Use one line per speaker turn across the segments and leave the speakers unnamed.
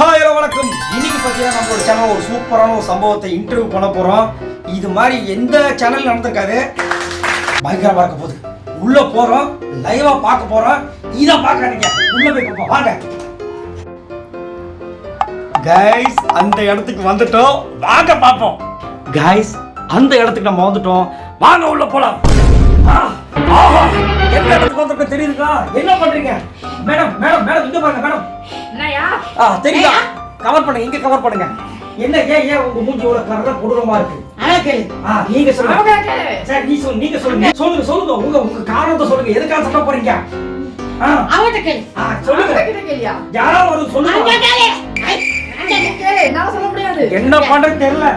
Hi hello வணக்கம். இன்னைக்கு பார்த்தீங்கன்னா நம்மளோட சேனல் ஒரு சூப்பரான ஒரு சம்பவத்தை இன்டர்வியூ பண்ண போறோம். இது மாதிரி எந்த சேனல் நடந்திருக்காது. பயங்கரமா இருக்க போகுது. உள்ள போறோம். லைவா பார்க்க போறோம். இதை பார்க்காதீங்க. உள்ள போய் பார்ப்போம். வாங்க. கைஸ் அந்த இடத்துக்கு வந்துட்டோம். வாங்க பார்ப்போம். கைஸ் அந்த இடத்துக்கு நம்ம வந்துட்டோம். வாங்க உள்ள போலாம். ஆ, ஆஹா, எந்த இடத்துக்கு என்ன பண்றீங்க? மேடம் மேடம் மேடம் இங்க பாருங்க மேடம்.
என்னய்யா?
ஆ தெரியுதா? கவர் பண்ணுங்க இங்க கவர் பண்ணுங்க. என்ன ஏன் ஏன் உங்க மூஞ்சி இவ்வளவு கரடா கொடூரமா இருக்கு?
கேளு.
ஆ நீங்க சொல்லுங்க. சரி நீ சொல்லுங்க நீங்க சொல்லுங்க. சொல்லுங்க சொல்லுங்க. உங்க உங்க காரணத்தை சொல்லுங்க. எதுக்காக சண்டை போறீங்க ஆ.
அவன்கிட்ட கேளு.
ஆ, சொல்லுங்க.
கேளுயா?
யாராவது ஒரு சொல்லுங்க.
கேளு. சொல்ல முடியாது.
என்ன பண்றது தெரியல.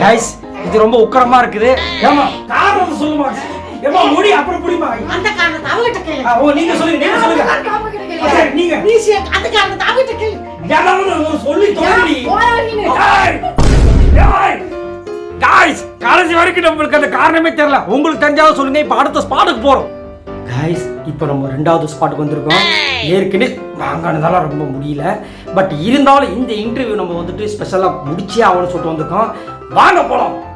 கைஸ் இது ரொம்ப உக்கரமா இருக்குது. ஏமா காரணத்தை சொல்லுமா? ஏமா முடி அப்புறம் புடிமா
அந்த காரணத்தை அவன்கிட்ட கேளு.
ஓ நீங்க சொல்லுங்க நீங்க சொல்லுங்க. சரி நீங்க.
நீ சே- அந்த காரணத்தை அவன்கிட்ட கேளு.
யாராவது சொல்லி
நீனு.
காய்ஸ் கடைசி வரைக்கும் நம்மளுக்கு அந்த காரணமே தெரியல. உங்களுக்கு தெரிஞ்சாலும் சொல்லுங்க இப்ப அடுத்த ஸ்பாட்டுக்கு போறோம். காய்ஸ் இப்போ நம்ம ரெண்டாவது ஸ்பாட்டுக்கு வந்திருக்கோம். ஏற்கனவே வாங்கினதால ரொம்ப முடியல. பட் இருந்தாலும் இந்த இன்டர்வியூ நம்ம வந்துட்டு ஸ்பெஷலாக முடிச்சே ஆகணும்னு சொல்லிட்டு வந்திருக்கோம். வாங்க போலாம்.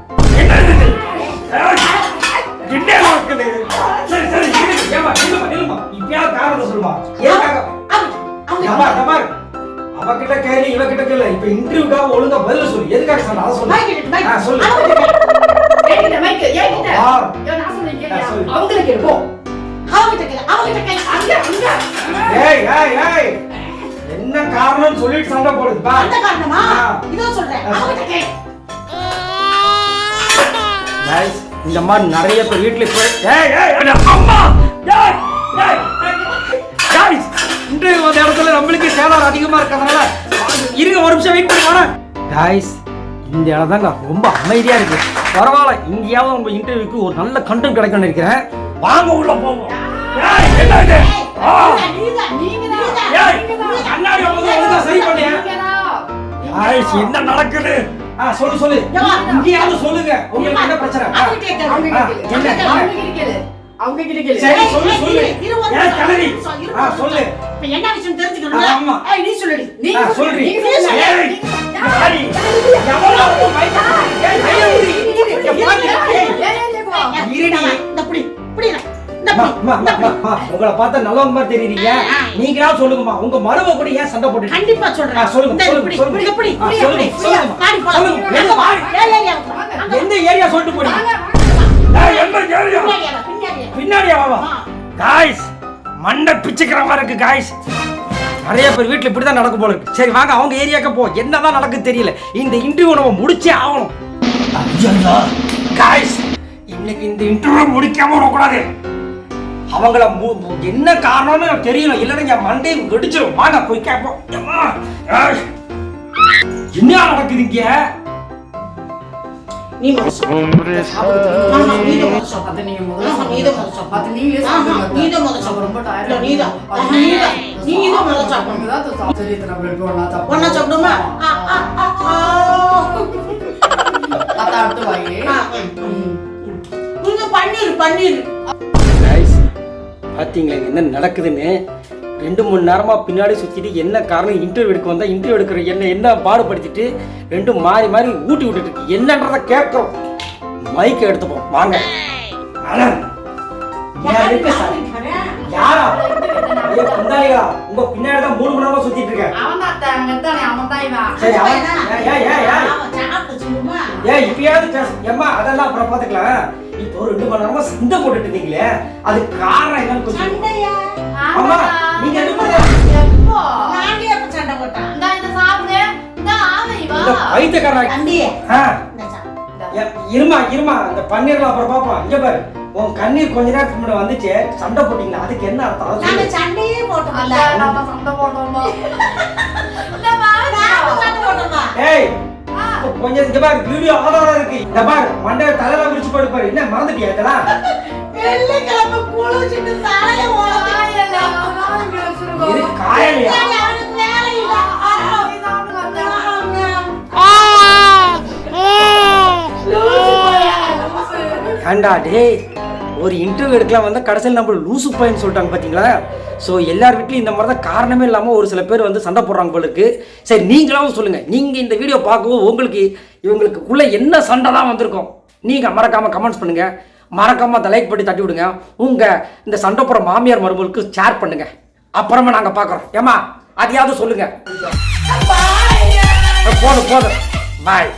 அவகிட்ட கேளு இவகிட்ட கேளு இப்ப இன்டர்வியூக்காக ஒழுங்கா பதில் சொல்லு எதுக்காக சொன்ன அதை சொல்லு சொல்லு
அவன்கிட்ட கேளு. என்கிட்ட மைக்கு, என்கிட்ட.
ஆ.
ஐயோ, நான் சொல்றேன் கேளுயா.
ஆ, சொல்லு.
அவங்களை கேளு, போ. அவன்கிட்ட கேளு, அவன்கிட்ட கேளு. அங்க, அங்க.
ஏய் ஏய் ஏய் என்ன காரணம்னு சொல்லிட்டு சண்டை போடுது பா
அந்த காரணமா? இதோ சொல்றேன்.
இந்த மாதிரி நிறைய பேர் வீட்டுல இன்று அந்த இடத்துல நம்மளுக்கு சேலார் அதிகமா இருக்கிறதுனால இருங்க ஒரு நிமிஷம் வெயிட் பண்ணுவானா காய்ஸ் இந்த இடம் தாங்க ரொம்ப அமைதியா இருக்கு. பரவாயில்ல இங்கேயாவது உங்க இன்டர்வியூக்கு ஒரு நல்ல கண்டென்ட் கிடைக்கணும்னு இருக்கிறேன் வாங்க உள்ள போவோம். என்ன நடக்குது? ஆ சொல்லு சொல்லு இங்கேயாவது சொல்லுங்க உங்களுக்கு என்ன பிரச்சனை ஆ.
அவன்கிட்ட கேளு.
அவங்க
அவன்கிட்ட
கேளு. சரி சொல்லு சொல்லு ஏன்
இரு,
ஆ சொல்லு.
இப்ப என்ன விஷயம் தெரிஞ்சுக்கணும்ல?
ஆ, ஆமா.
ஏய், நீ சொல்லுடி. நீ.
சொல்றி.
நீ நீ-
யாரி? எவ்வளவு மைக் ஏய். ஏய், இருடி. உங்களை பார்த்தா நல்லவங்க மாதிரி தெரியுறீங்க. நீங்களா சொல்லுங்கம்மா. உங்க மருமக கூட ஏன் சண்டை போட்டு
கண்டிப்பா சொல்றேன்.
சொல்லுங்க, சொல்லுங்க, சொல்லுங்க. எந்த ஏரியா சொல்லிட்டு போறீங்க?
பின்னாடியா
வாவா. காய்ஸ் மண்டை பிச்சுக்கிற மாதிரி இருக்கு காய்ஸ் நிறைய பேர் வீட்டில் இப்படி தான் நடக்க போல இருக்கு. சரி வாங்க அவங்க ஏரியாக்கு போ. என்னதான் நடக்குது தெரியல. இந்த இன்டர்வியூ நம்ம முடிச்சே ஆகணும். காய்ஸ் இன்னைக்கு இந்த இன்டர்வியூ முடிக்காம விடக்கூடாது. அவங்கள என்ன காரணம்னு எனக்கு தெரியல இல்லைன்னா என் மண்டையை வெடிச்சிடும் வாங்க போய் கேட்போம். என்ன நடக்குது இங்க
நீ முதல்ல சாப்பிடு.
நீங்க முதல்ல
சாப்பிடு.
நீங்களே சாப்பிடுங்க.
நீதான் முதல்ல சாப்பிடு.
ரொம்ப
நீதான். நீதான். நீதான் முதல்ல.
சரி, இத்தனை சாப்பிடு.
ஒண்ணா சாப்பிடுமா?
அடுத்து வாங்கி.
பன்னீர் பன்னீர்
பார்த்தீங்களா என்ன நடக்குதுன்னு? ரெண்டு மணி நேரமா பின்னாடி சுத்திட்டு என்ன காரணம்? இன்டர்வியூ எடுக்க வந்தா இன்டர்வியூ எடுக்கிற என்ன என்ன பாடுபடுத்திட்டு ரெண்டும் மாறி மாறி ஊட்டி விட்டுட்டு இருக்கு. என்னன்றத கேட்கிறோம். மைக் எடுத்துப்போம். வாங்க. யார் குந்தாலிகளா உங்க பின்னாடி தான் மூணு மணி நேரமா சுத்திட்டு இருக்கேன். ஏய் இப்பயாவது ஏம்மா அதெல்லாம் அப்புறம் பாத்துக்கலாம். இப்போ ஒரு ரெண்டு மணி நேரமா சண்டை போட்டுட்டு இருந்தீங்களே அது காரணம் என்னன்னு கொஞ்சம்
சண்டையா
அம்மா நீங்க என்ன பண்ண
எப்போ?
நானே அப்ப சண்டை போட்டான்
இந்தா இதை சாப்பிடு. இந்தா, ஆமை வா.
இந்த பைத்தியக்காரன்
தம்பியே
ஆ,
இந்த சாப்பிடு.
எ- இருமா இருமா அந்த பன்னீர்லாம் அப்புறம் பாப்போம் இங்க பாரு உன் கண்ணீர் கொஞ்ச நேரத்துக்கு முன்னாடி வந்துச்சு சண்டை போட்டீங்களா அதுக்கு என்ன அர்த்தம் அதை
நாங்க
சொல்லு.
சண்டையே
நம்ம சண்டை போட்டோம்ல.
கொஞ்சம் இங்க பாரு வீடியோ ஆதாரம் இருக்கு. இந்த பாரு மண்டைய தலையில விரிச்சு போட்டு பாரு. என்ன மறந்துட்டியா இதெல்லாம்?
வெள்ளிக்கிழமை குளிச்சுட்டு தலைய.
இது காயலையா. ஏண்டா டேய் ஒரு இன்டர்வியூ எடுக்கலாம் வந்தா கடைசியில் நம்ம லூசு பையன் சொல்லிட்டாங்க பாத்தீங்களா? ஸோ எல்லார் வீட்லையும் இந்த மாதிரி தான் காரணமே இல்லாமல் ஒரு சில பேர் வந்து சண்டை போடுறாங்க போலுக்கு. சரி நீங்களாவும் சொல்லுங்கள் நீங்கள் இந்த வீடியோ பார்க்கவும் உங்களுக்கு இவங்களுக்குள்ளே என்ன சண்டை தான் வந்திருக்கும்? நீங்கள் மறக்காமல் கமெண்ட்ஸ் பண்ணுங்கள் மறக்காமல் அந்த லைக் பண்ணி தட்டி விடுங்க. உங்கள் இந்த சண்டை போடுற மாமியார் மருமகளுக்கு ஷேர் பண்ணுங்கள் அப்புறமா நாங்கள் பார்க்குறோம். ஏமா அதையாவது சொல்லுங்கள் போதும் போதும். பாய்